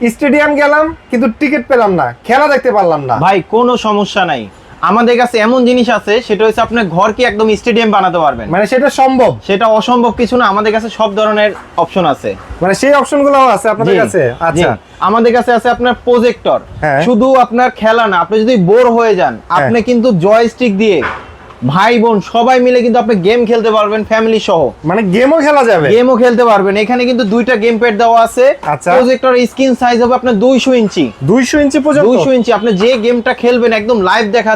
Stadium গেলাম কিন্তু ticket পেলাম না খেলা দেখতে পারলাম না। ভাই কোনো সমস্যা নাই। আমাদের কাছে এমন জিনিস আছে সেটা হচ্ছে আপনার ঘরকে একদম স্টেডিয়াম বানাতে পারবেন। মানে সেটা সম্ভব। সেটা অসম্ভব কিছু না আমাদের কাছে সব ধরনের অপশন আছে। মানে সেই অপশনগুলো আছে আপনাদের কাছে? আচ্ছা। আমাদের কাছে আছে আপনার প্রজেক্টর হ্যাঁ। শুধু আপনার খেলা না আপনি যদি বোর হয়ে যান আপনি কিন্তু জয়স্টিক দিয়ে ভাই বোন সবাই মিলে কিন্তু আপনি গেম খেলতে পারবেন ফ্যামিলি সহ। মানে গেমও খেলা যাবে? গেমও খেলতে পারবেন। এখানে কিন্তু দুইটা গেম প্যাড দেওয়া আছে। আচ্ছা। প্রজেক্টর স্ক্রিন সাইজ হবে আপনার দুইশো ইঞ্চি। দুইশো ইঞ্চি পর্যন্ত? দুইশো ইঞ্চি। আপনি যে গেমটা খেলবেন একদম লাইভ দেখা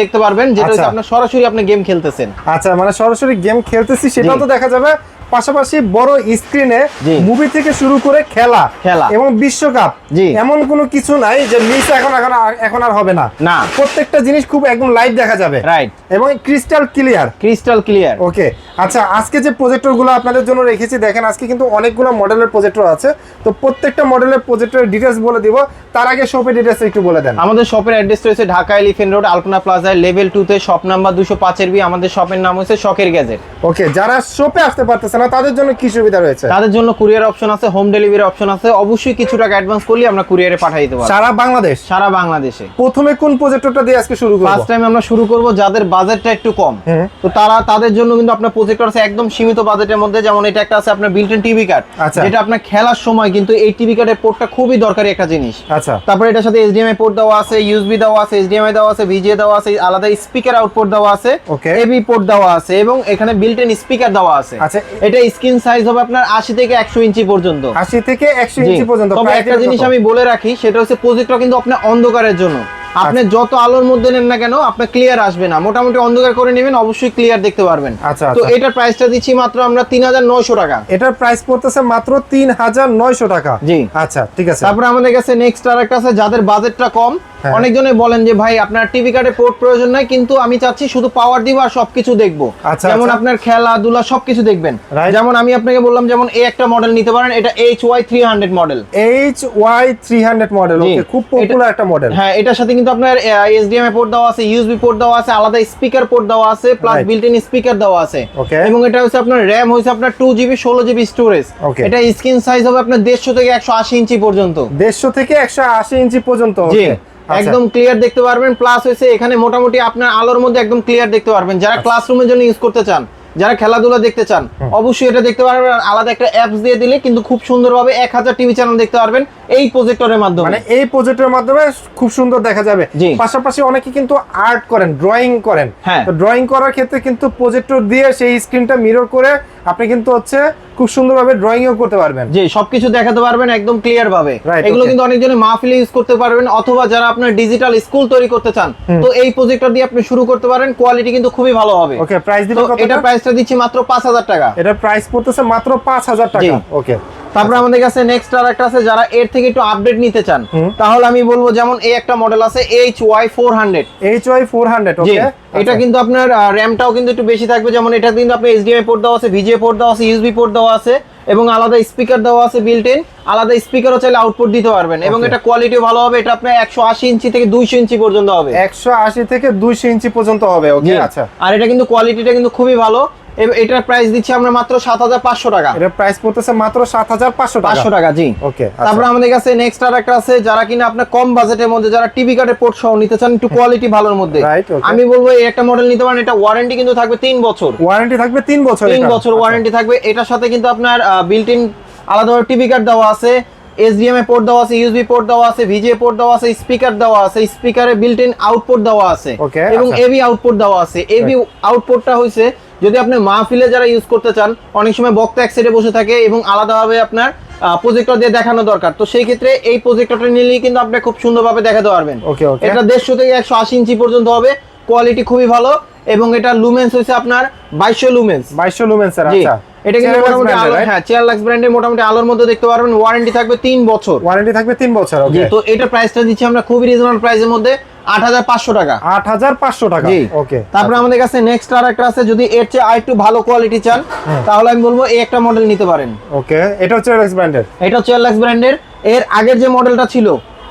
দেখতে পারবেন যেটা হচ্ছে আপনি আপনার সরাসরি আপনি গেম খেলতেছেন। আচ্ছা মানে সরাসরি গেম খেলতেছি সেটাও তো দেখা যাবে। পাশাপাশি বড় স্ক্রিনে মুভি থেকে শুরু করে খেলা খেলা। এবং বিশ্বকাপ। এমন কোনো কিছু নাই যে মিস এখন এখন এখন আর হবে না। না। প্রত্যেকটা জিনিস খুব একদম লাইভ দেখা যাবে। রাইট এবং crystal clear crystal clear okay আচ্ছা আজকে যে প্রজেক্টরগুলো আপনাদের জন্য রেখেছি দেখেন আজকে কিন্তু অনেকগুলো মডেলের প্রজেক্টর আছে। তো প্রত্যেকটা মডেলের প্রজেক্টরের ডিটেলস বলে দিব। তার আগে শপের ডিটেলস একটু বলে দেন। আমাদের শপের অ্যাড্রেস রয়েছে ঢাকা এলিফেন্ট রোড আলপনা প্লাজায় লেভেল টু তে শপ নাম্বার দুশো পাঁচের বি। আমাদের শপের নাম হচ্ছে শখের গ্যাজেট ওকে যারা শপে আসতে পারতেছে না তাদের জন্য কি সুবিধা রয়েছে? তাদের জন্য কুরিয়ার অপশন আছে হোম ডেলিভারি অপশন আছে। অবশ্যই কিছু টাকা অ্যাডভান্স করলে আমরা কুরিয়ারে পাঠিয়ে দিতে পারব। সারা বাংলাদেশ? সারা বাংলাদেশে। প্রথমে কোন প্রজেক্টরটা দিয়ে আজকে শুরু করব? ফার্স্ট টাইম আমরা শুরু করব যাদের বাজেটটা একটু কম। তো তারা তাদের জন্য কিন্তু আপনার প্রজেক্টর আছে একদম সীমিত বাজেটের মধ্যে। যেমন এটা একটা আছে আপনার বিল্ট ইন টিভি কার্ড। যেটা আপনার খেলার সময় কিন্তু এই টিভি কার্ডের পোর্টটা খুবই দরকারি একটা জিনিস। আচ্ছা। তারপরে এটার সাথে এইচডিএমআই পোর্ট দেওয়া আছে ইউএসবি দেওয়া আছে এইচডিএমআই দেওয়া আছে ভিজিএ দেওয়া আছে আলাদা স্পিকার আউটপুট দেওয়া আছে. এবি পোর্ট দেওয়া আছে এবং এখানে বিল্ট ইন স্পিকার দেওয়া আছে। আচ্ছা। এটা স্ক্রিন সাইজ হবে আপনার 80 থেকে 100 ইঞ্চি পর্যন্ত। আশি থেকে একশো জি। ইঞ্চি পর্যন্ত তবে একটা জিনিস আমি বলে রাখি সেটা হচ্ছে প্রজেক্টর কিন্তু আপনার অন্ধকারের জন্য। আপনি যত আলোর মধ্যে নেন না কেন আপনার ক্লিয়ার আসবে না। মোটামুটি অন্ধকার করে নেবেন অবশ্যই ক্লিয়ার দেখতে পারবেন। আচ্ছা, তো আচ্ছা। এটার প্রাইসটা দিচ্ছি মাত্র আমরা তিন হাজার নয়শো টাকা। এটার প্রাইস পড়তেছে মাত্র তিন হাজার নয়শো টাকা। জি। আচ্ছা ঠিক আছে। তারপরে আমাদের কাছে নেক্সট আর একটা আছে যাদের বাজেটটা কম। হ্যাঁ। অনেকজনে বলেন যে ভাই আপনার টিভি কার্ডে পোর্ট প্রয়োজন নাই কিন্তু আমি চাচ্ছি শুধু পাওয়ার দিব আর সবকিছু দেখব। আচ্ছা, যেমন আচ্ছা। আপনার খেলাধুলা সবকিছু দেখবেন। যেমন আমি আপনাকে বললাম যেমন এই একটা মডেল নিতে পারেন এটা H Y three hundred model H Y three hundred model okay খুব পপুলার একটা মডেল হ্যাঁ এটার সাথে কিন্তু আপনার এইচডিএমআই পোর্ট দেওয়া আছে ইউএসবি পোর্ট দেওয়া আছে আলাদা স্পিকার পোর্ট দেওয়া আছে প্লাস বিল্ট ইন স্পিকার দেওয়া আছে। এবং এটা হচ্ছে আপনার র্যাম হচ্ছে আপনার টু জিবি ষোলো জিবি স্টোরেজ এটা স্ক্রিন সাইজ হবে আপনার দেড়শো থেকে একশো আশি ইঞ্চি পর্যন্ত। দেড়শো থেকে একশো আশি ইঞ্চি পর্যন্ত জি আচ্ছা। একদম ক্লিয়ার দেখতে পারবেন প্লাস হয়েছে এখানে মোটামুটি আপনার আলোর মধ্যে একদম ক্লিয়ার দেখতে পারবেন যারা আচ্ছা। ক্লাসরুমের জন্য ইউজ করতে চান। যারা খেলাধুলা দেখতে চান অবশ্যই এটা দেখতে পারবেন আলাদা একটা অ্যাপস দিয়ে দিলে কিন্তু খুব সুন্দরভাবে এক হাজার টিভি চ্যানেল দেখতে পারবেন এই প্রজেক্টরের মাধ্যমে। মানে এই প্রজেক্টের মাধ্যমে খুব সুন্দর দেখা যাবে। পাশাপাশি অনেকে কিন্তু আর্ট করেন ড্রয়িং করেন। হ্যাঁ। তো ড্রয়িং করার ক্ষেত্রে কিন্তু প্রজেক্টর দিয়ে সেই স্ক্রিনটা মিরর করে আপনি কিন্তু হচ্ছে খুব সুন্দরভাবে ড্রয়িংও করতে পারবেন। জি সবকিছু দেখাতে পারবেন একদম ক্লিয়ার ভাবে এগুলো. কিন্তু অনেকজনে মাহফিলে ইউজ করতে পারবেন অথবা যারা আপনার ডিজিটাল স্কুল তৈরি করতে চান তো এই প্রজেক্টর দিয়ে আপনি শুরু করতে পারেন কোয়ালিটি কিন্তু খুবই ভালো হবে। ওকে প্রাইস তো দিবেন কত এটা প্রাইসটা দিচ্ছি মাত্র পাঁচ হাজার টাকা। এটা প্রাইস পড়তেছে মাত্র পাঁচ হাজার টাকা। ওকে তারপরে আমাদের কাছে নেক্সট আর একটা আছে যারা এর থেকে একটু আপডেট নিতে চান তাহলে আমি বলব যেমন এই একটা মডেল আছে H Y four hundred H Y four hundred okay এটা কিন্তু আপনার র্যামটাও কিন্তু একটু বেশি থাকবে যেমন এটা কিন্তু আপনার এইচডিএমআই পোর্ট দেওয়া আছে ভিজিএ পোর্ট দেওয়া আছে ইউএসবি পোর্ট দেওয়া আছে। এবং আলাদা স্পিকার দেওয়া আছে বিল্ট ইন আলাদা স্পিকারও চাইলে আউটপুট দিতে পারবেন। এবং এটা কোয়ালিটিও ভালো হবে এটা আপনার একশো আশি ইঞ্চি থেকে দুইশো ইঞ্চি পর্যন্ত হবে। একশো আশি থেকে দুইশো ইঞ্চি পর্যন্ত হবে ওকে। আচ্ছা। আর এটা কিন্তু কোয়ালিটিটা কিন্তু খুবই ভালো। এটার প্রাইস দিচ্ছি আমরা মাত্র সাত হাজার পাঁচশো টাকা। এটা প্রাইস পড়তেছে মাত্র সাত হাজার পাঁচশো টাকা। পাঁচশো টাকা জি। ওকে তারপরে আমাদের কাছে নেক্সট আর একটা আছে যারা কিনা আপনার কম বাজেটের মধ্যে যারা টিভি কার্ডের পোর্ট সহ নিতে চান একটু কোয়ালিটি ভালোর মধ্যে। আমি বলব এই একটা মডেল নিতে পারেন এটা ওয়ারেন্টি কিন্তু থাকবে তিন বছর। ওয়ারেন্টি থাকবে তিন বছর তিন এটা। বছর আচ্ছা। ওয়ারেন্টি থাকবে। এটার সাথে কিন্তু আপনার বিল্ট ইন আলাদাভাবে টিভি কার্ড দেওয়া আছে এইচডিএমআই পোর্ট দেওয়া আছে ইউএসবি পোর্ট দেওয়া আছে ভিজিএ পোর্ট দেওয়া আছে স্পিকার দেওয়া আছে স্পিকারে বিল্ট ইন আউটপুট দেওয়া আছে। এবং আচ্ছা। এবি আউটপুট দেওয়া আছে। এবি আউটপুটটা হয়েছে যদি আপনি মাহফিলে যারা ইউজ করতে চান অনেক সময় বক্তা এক সাইডে বসে থাকে এবং আলাদাভাবে আপনার প্রজেক্টর দিয়ে দেখানো দরকার। তো সেই ক্ষেত্রে এই প্রজেক্টরটা নিলেই কিন্তু আপনি খুব সুন্দরভাবে দেখাতে পারবেন. এটা দেড়শো থেকে একশো আশি ইঞ্চি পর্যন্ত হবে। কোয়ালিটি খুবই ভালো এবং এটা লুমেন্স হয়েছে আপনার বাইশশো লুমেন্স বাইশশো লুমেন্স আচ্ছা। এটা কিন্তু মোটামুটি আলো? হ্যাঁ চেয়ারলাক্স ব্র্যান্ডের মোটামুটি আলোর মধ্যে দেখতে পারবেন। ওয়ারেন্টি থাকবে তিন বছর। ওয়ারেন্টি থাকবে তিন বছর ওকে তো এটা প্রাইসটা দিচ্ছি আমরা খুবই রিজনেবল প্রাইসের মধ্যে আট হাজার পাঁচশো টাকা। আট হাজার পাঁচশো টাকা ওকে তারপরে আমাদের কাছে নেক্সট আর একটা আছে যদি এর চেয়ে আর একটু ভালো কোয়ালিটি চান তাহলে আমি বলব এই একটা মডেল নিতে পারেন। ওকে এটা হচ্ছে এক্স ব্র্যান্ডের এটা হচ্ছে চেয়ারলাক্স ব্র্যান্ডের এর আগের যে মডেলটা ছিল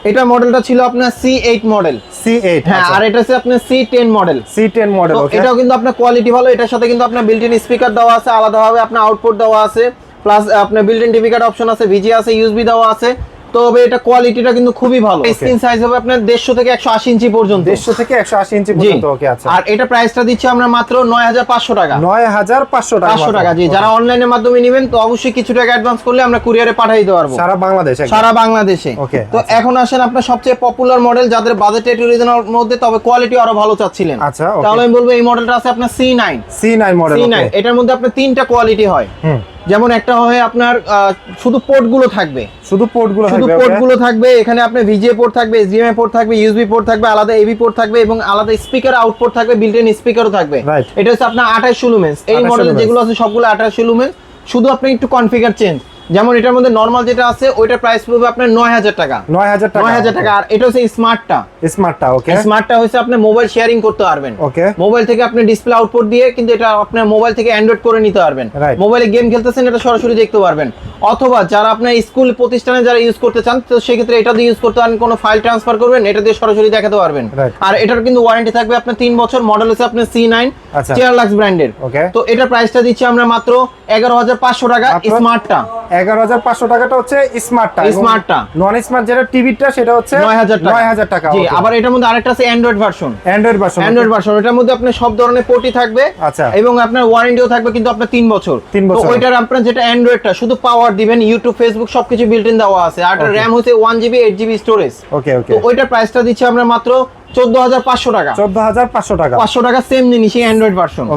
এটা মডেলটা ছিল আপনার C eight model C eight হ্যাঁ আর এটা হচ্ছে আপনার C ten model C ten model এটাও কিন্তু আপনার কোয়ালিটি ভালো এটার সাথে কিন্তু আপনার বিল্ট ইন স্পিকার দেওয়া আছে আলাদাভাবে আপনার আউটপুট দেওয়া আছে প্লাস আপনার built in TV card option আছে ভিজি আছে ইউএসবি দেওয়া আছে। তবে এটা কোয়ালিটিটা কিন্তু খুবই ভালো স্ক্রিন সাইজ হবে আপনার দেড়শো থেকে একশো আশি ইঞ্চি পর্যন্ত। দেড়শো থেকে একশো আশি ইঞ্চি পর্যন্ত ওকে আচ্ছা। আর এটা প্রাইসটা দিচ্ছি আমরা মাত্র নয় হাজার পাঁচশো টাকা। নয় হাজার পাঁচশো টাকা পাঁচশো মাত্র। টাকা জি। যারা অনলাইনের মাধ্যমে নেবেন তো অবশ্যই কিছু টাকা অ্যাডভান্স করলে আমরা কুরিয়ারে পাঠিয়ে দিতে পারব। সারা বাংলাদেশে সারা বাংলাদেশে। Okay, তো আচ্ছা। এখন আসেন আপনার সবচেয়ে পপুলার মডেল যাদের বাজেট একটু রিজনের মধ্যে তবে কোয়ালিটি আরও ভালো চাচ্ছিলেন। আচ্ছা, তাহলে আমি বলব এই মডেলটা আছে আপনার C nine C nine model C nine এটার মধ্যে আপনার তিনটা কোয়ালিটি হয়। হুম। যেমন একটা হয় আপনার শুধু পোর্টগুলো থাকবে। শুধু পোর্টগুলো শুধু পোর্টগুলো পোর্টগুলো থাকবে এখানে আপনার ভিজিএ পোর্ট থাকবে এইচডিএমআই পোর্ট থাকবে ইউএসবি পোর্ট থাকবে আলাদা এবি পোর্ট থাকবে এবং আলাদা স্পিকার আউটপুট থাকবে বিল্ট ইন স্পিকারও থাকবে এটা হচ্ছে আপনার 28 লুমেন্স এই 28 মডেলে যেগুলো আছে সবগুলো 28 লুমেন্স শুধু আপনি একটু কনফিগার চেঞ্জ যেমন এটার মধ্যে নরমাল যেটা আছে ওইটার প্রাইস পড়বে আপনার 9000 টাকা। নয় হাজার টাকা। 9000 টাকা। আর এটা হচ্ছে স্মার্টটা স্মার্টটা ওকে স্মার্টটা হচ্ছে আপনি মোবাইল শেয়ারিং করতে পারবেন। Okay. মোবাইল থেকে আপনি ডিসপ্লে আউটপুট দিয়ে কিন্তু এটা আপনার মোবাইল থেকে অ্যান্ড্রয়েড করে নিতে পারবেন। মোবাইলে গেম খেলতেছেন এটা সরাসরি দেখতে পারবেন। অথবা যারা আপনার স্কুল প্রতিষ্ঠানে যারা ইউজ করতে চান তো সেক্ষেত্রে এটা দিয়ে ইউজ করতে পারেন কোনো ফাইল ট্রান্সফার করবেন এটা দিয়ে সরাসরি দেখাতে পারবেন। আর এটার কিন্তু ওয়ারেন্টি থাকবে আপনার তিন বছর মডেল হচ্ছে আপনার সি নাইন। চেয়ার লাক্স ব্র্যান্ডের তো এটার প্রাইসটা দিচ্ছি আমরা মাত্র এগারো হাজার পাঁচশো টাকা স্মার্টটা এগারো হাজার পাঁচশো টাকাটা হচ্ছে স্মার্টটা Smartটা। নন স্মার্ট যেটা টিভিটা সেটা হচ্ছে নয় হাজার নয় হাজার টাকা জি আবার এটার মধ্যে আরেকটা আছে Android version Android version Android version এটার মধ্যে আপনার সব ধরনের পোর্টই থাকবে। আচ্ছা। এবং আপনার ওয়ারেন্টিও থাকবে কিন্তু আপনার তিন বছর। তিন বছর। ওইটার আপনার যেটা অ্যান্ড্রয়েডটা শুধু পাওয়ার দিবেন ইউটিউব ফেসবুক সবকিছু বিল্ট ইন দেওয়া আছে। আর র্যাম হচ্ছে one GB eight GB storage okay okay ওইটার প্রাইসটা দিচ্ছি আমরা মাত্র চোদ্দ হাজার পাঁচশো টাকা। চোদ্দ হাজার পাঁচশো টাকা। পাঁচশো টাকা সেম জিনিসই অ্যান্ড্রয়েড ভার্সন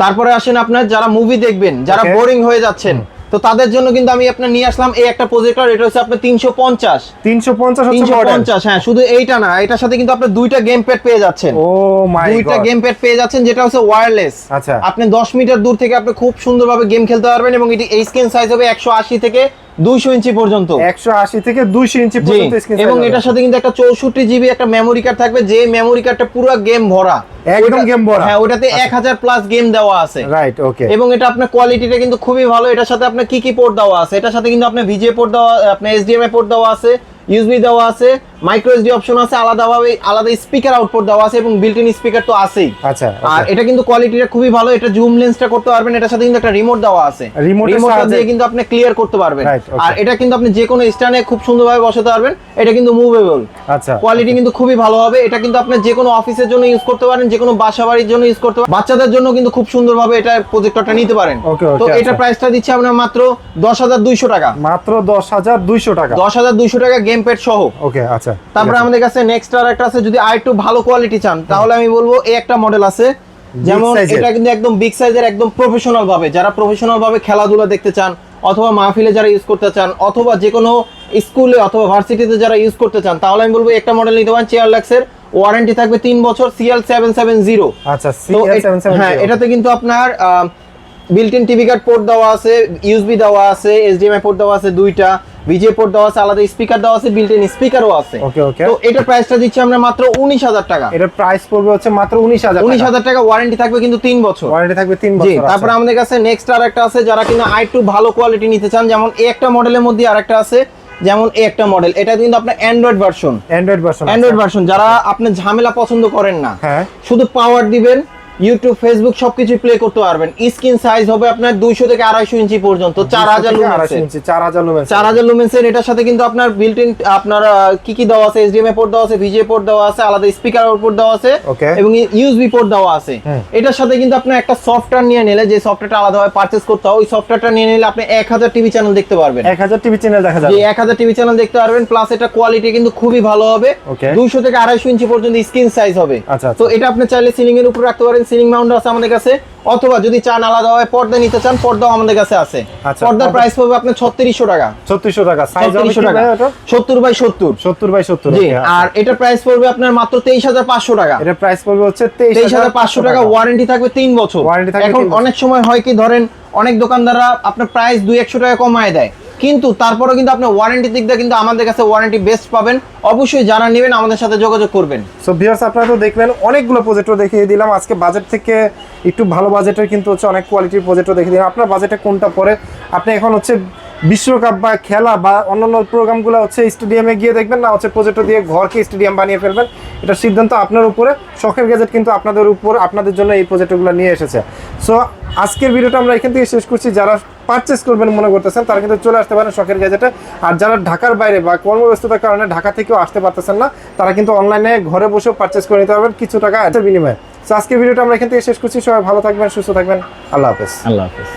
তারপরে আসেন আপনার যারা মুভি দেখবেন যারা বোরিং হয়ে যাচ্ছেন তো তাদের জন্য কিন্তু আমি আপনার নিয়ে আসলাম এই একটা প্রজেক্টর এটা হচ্ছে আপনার তিনশো পঞ্চাশ। তিনশো পঞ্চাশ হচ্ছে তিনশো পঞ্চাশ হ্যাঁ শুধু এইটা না এটার সাথে কিন্তু আপনার দুইটা গেম প্যাড পেয়ে যাচ্ছেন। ও মাই দুইটা গেম প্যাড পেয়ে যাচ্ছেন যেটা হচ্ছে ওয়্যারলেস আচ্ছা। আপনি 10 মিটার দূর থেকে আপনি খুব সুন্দরভাবে গেম খেলতে পারবেন এবং এটি এই স্ক্রিন সাইজ হবে 180 থেকে 200 ইঞ্চি পর্যন্ত। একশো আশি থেকে দুইশো ইঞ্চি পর্যন্ত এবং এটার সাথে কিন্তু একটা 64 জিবি একটা মেমোরি কার্ড থাকবে যে মেমোরি কার্ডটা পুরো গেম ভরা। একদম গেম ভরা। হ্যাঁ ওটাতে 1000 প্লাস গেম দেওয়া আছে। রাইট ওকে এবং এটা আপনার কোয়ালিটিটা কিন্তু খুবই ভালো। এটার সাথে আপনার কি কি পোর্ট দেওয়া আছে? এটার সাথে কিন্তু আপনার ভিজে পোর্ট দেওয়া আপনার এইচডিএমআই পোর্ট দেওয়া আছে ইউএসবি দেওয়া আছে মাইক্রো এসডি অপশন আছে আলাদাভাবে আলাদা স্পিকার আউটপুট দেওয়া আছে এবং বিল্ট ইন স্পিকার তো আছেই। আচ্ছা আর এটা কিন্তু কোয়ালিটিটা খুবই ভালো এটা জুম লেন্সটা করতে পারবেন এটার সাথে কিন্তু একটা রিমোট দেওয়া আছে। রিমোটটা দিয়ে কিন্তু আপনি ক্লিয়ার করতে পারবেন। আর এটা কিন্তু আপনি যে কোনো স্ট্যান্ডে খুব সুন্দরভাবে বসাতে পারবেন এটা কিন্তু মুভেবল আচ্ছা কোয়ালিটি কিন্তু খুবই ভালো হবে এটা কিন্তু আপনি যে কোনো অফিসের জন্য ইউজ করতে পারেন যে কোনো বাসা বাড়ির জন্য ইউজ করতে পারেন। বাচ্চাদের জন্য কিন্তু খুব সুন্দরভাবে এটা প্রজেক্টরটা নিতে পারেন। তো এটা আচ্ছা। প্রাইসটা দিচ্ছি আমরা মাত্র দশ হাজার দুইশো টাকা। মাত্র দশ হাজার দুইশো টাকা। দশ হাজার দুইশো টাকা গেম প্যাড সহ। ওকে আচ্ছা। তারপরে আমাদের কাছে নেক্সট আর একটা আছে যদি আর একটু ভালো কোয়ালিটি চান তাহলে আমি বলব এই একটা মডেল আছে। যেমন এটা কিন্তু একদম বিগ সাইজের একদম প্রফেশনাল ভাবে। যারা প্রফেশনাল ভাবে খেলাধুলা দেখতে চান অথবা মাহফিলে যারা ইউজ করতে চান অথবা যে কোনো স্কুলে অথবা ভার্সিটিতে যারা ইউজ করতে চান তাহলে আমি বলব একটা মডেল নিতে পারেন চেয়ার ল্যাক্সের ওয়ারেন্টি থাকবে তিন বছর সিএল সেভেন সেভেন জিরো আচ্ছা হ্যাঁ এটাতে কিন্তু আপনার built in TV card port দেওয়া আছে ইউএসবি দেওয়া আছে এইচডিএমআই পোর্ট দেওয়া আছে দুইটা। পোর্ট দেওয়া আছে আলাদা স্পিকার দেওয়া আছে বিল্ট ইন স্পিকারও আছে। Okay, okay. তো এটা প্রাইসটা দিচ্ছি আমরা মাত্র উনিশ হাজার টাকা। এটার প্রাইস পড়বে হচ্ছে মাত্র টাকা। ওয়ারেন্টি থাকবে কিন্তু তিন বছর। ওয়ারেন্টি থাকবে বছর আচ্ছা। তারপরে আমাদের কাছে নেক্সট আর একটা আছে যারা কিনা আই টু ভালো কোয়ালিটি নিতে চান যেমন এই একটা মডেলের মধ্যে আর একটা আছে যেমন এই একটা মডেল এটা কিন্তু আপনার Android version Android version Android version যারা আপনি ঝামেলা পছন্দ করেন না হ্যাঁ। শুধু পাওয়ার দিবেন ইউটিউব ফেসবুক সবকিছু প্লে করতে পারবেন। স্ক্রিন সাইজ হবে আপনার দুইশো থেকে আড়াইশো ইঞ্চি পর্যন্ত। চার হাজার আড়াইশো ইঞ্চি চার হাজার লুমেন্স চার হাজার লুমেন্সের এটার সাথে কিন্তু আপনার বিল্ট ইন আপনার কি কি দেওয়া আছে? এইচডিএমআই পোর্ট দেওয়া আছে ভিজিএ পোর্ট দেওয়া আছে আলাদা স্পিকার আউটপুট দেওয়া আছে. এবং ইউএসবি পোর্ট দেওয়া আছে। এটার সাথে কিন্তু আপনি একটা সফটওয়্যার নিয়ে নিলে যে সফটওয়্যারটা আলাদাভাবে পারচেজ করতে হয় ওই সফটওয়্যারটা নিয়ে নিলে আপনি এক হাজার টিভি চ্যানেল দেখতে পারবেন। এক হাজার টিভি চ্যানেল দেখা যাবে। যে এক হাজার টিভি চ্যানেল দেখতে পারবেন প্লাস এটা কোয়ালিটি কিন্তু খুবই ভালো হবে। Okay. দুইশো থেকে আড়াইশো ইঞ্চি পর্যন্ত স্ক্রিন সাইজ হবে। আচ্ছা, আচ্ছা। তো এটা আপনি চাইলে সিলিং এর উপর রাখতে পারেন সিলিং মাউন্ট আছে আমাদের কাছে। অথবা যদি চান আলাদাভাবে পর্দা নিতে চান পর্দাও আমাদের কাছে আছে। আচ্ছা, পর্দার প্রাইস পড়বে আপনার ছত্রিশশো টাকা। ছত্রিশশো টাকা। সাইজ হবে ছত্রিশশো টাকা। সত্তর বাই সত্তর। সত্তর বাই সত্তর আচ্ছা। আর এটা প্রাইস পড়বে আপনার মাত্র তেইশ হাজার পাঁচশো টাকা। এটার প্রাইস পড়বে হচ্ছে তেইশ হাজার পাঁচশো টাকা ওয়ারেন্টি থাকবে তিন বছর। থাকবে এখন অনেক সময় হয় কি ধরেন অনেক দোকানদাররা আপনার প্রাইস দুই একশো টাকা কমায় দেয়। কিন্তু তারপরেও কিন্তু আপনার ওয়ারেন্টি দিক দিয়ে কিন্তু আমাদের কাছে ওয়ারেন্টি বেস্ট পাবেন। অবশ্যই যারা নেবেন আমাদের সাথে যোগাযোগ করবেন। সো ভিউয়ার্স আপনারা তো দেখলেন, অনেকগুলো প্রজেক্টর দেখিয়ে দিলাম। আজকে বাজেট থেকে একটু ভালো বাজেটের কিন্তু হচ্ছে অনেক কোয়ালিটির প্রজেক্টর দেখিয়ে দিলাম। আপনার বাজেটে কোনটা পড়ে আপনি এখন হচ্ছে বিশ্বকাপ বা খেলা বা অন্যান্য প্রোগ্রামগুলো হচ্ছে স্টেডিয়ামে গিয়ে দেখবেন না, হচ্ছে প্রজেক্টর দিয়ে ঘরকে স্টেডিয়াম বানিয়ে ফেলবেন। এটা সিদ্ধান্ত আপনার উপরে। শখের গ্যাজেট কিন্তু আপনাদের উপর, আপনাদের জন্য এই প্রজেক্টরগুলো নিয়ে এসেছে। সো আজকের ভিডিওটা আমরা এখান থেকে শেষ করছি। যারা পারচেস করবেন মনে করতেছেন, তারা কিন্তু চলে আসতে পারেন শখের গ্যাজেটে আর যারা ঢাকার বাইরে বা কর্মব্যস্ততার কারণে ঢাকা থেকেও আসতে পারতেছেন না, তারা কিন্তু অনলাইনে ঘরে বসেও পারচেস করে নিতে পারবেন কিছু টাকা বিনিময়ে। আজকে ভিডিওটা আমরা এখান থেকে শেষ করছি, সবাই ভালো থাকবেন, সুস্থ থাকবেন, আল্লাহ হাফেজ। আল্লাহ হাফেজ।